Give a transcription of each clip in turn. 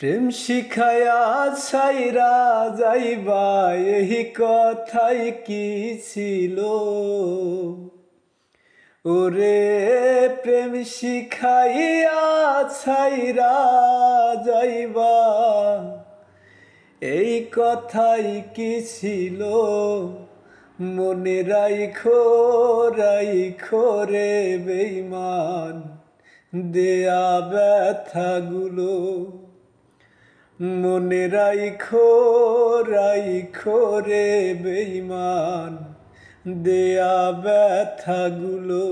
প্রেম শিখায়া ছাইরা যাইবা এই কথাই কি ছিল? ওরে প্রেম শিখাইয়া ছাইরা যাইবা, এই কথাই কি ছিল? মনে রাইখো রাইখো রে বেইমান দেয়া ব্যথাগুলো। মনে রাইখো রাইখো রে বেইমান দেয়া ব্যথাগুলো।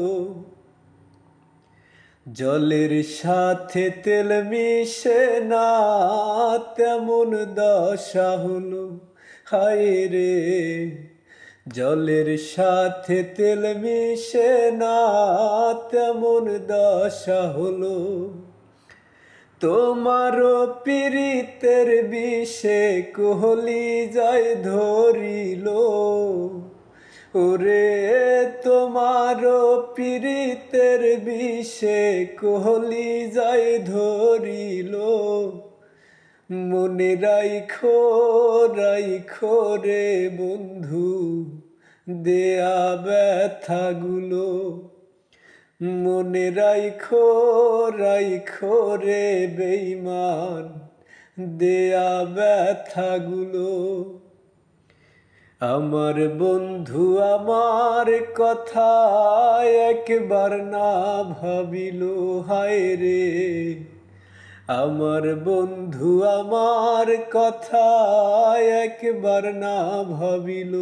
জলের সাথে তেল মিশে না, তেমন দশা হলো। হায় রে, জলের সাথে তেল মিশে না, তেমন দশা হলো। তোমারও পীড়িতের বিষে কোহলি যায় ধরিল। ওরে, তোমার পীড়িতের বিষে কোহলি যায় ধরিল। মনে রাইখো রাইখো রে বন্ধু, দেয়া ব্যথাগুলো। মনে রাইখো রাইখো রে বেইমান দেয়া ব্যথাগুলো। আমার বন্ধু আমার কথা একবার না ভাবিল, হায় রে। আমার বন্ধু আমার কথা একবার না ভাবিল।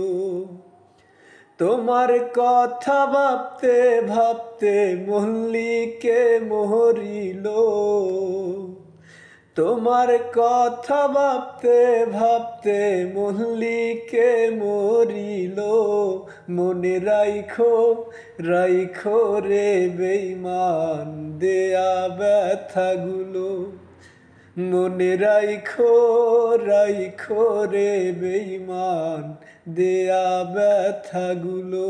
তোমার কথা ভাবতে ভাবতে মল্লিকে মরিল তোমার কথা ভাবতে ভাবতে মল্লিকে মরিল মনে রাইখো রাইখো রে বেইমান দেয়া ব্যথাগুলো। মনে রাইখো রাইখো রে বেইমান দেয়া ব্যথাগুলো।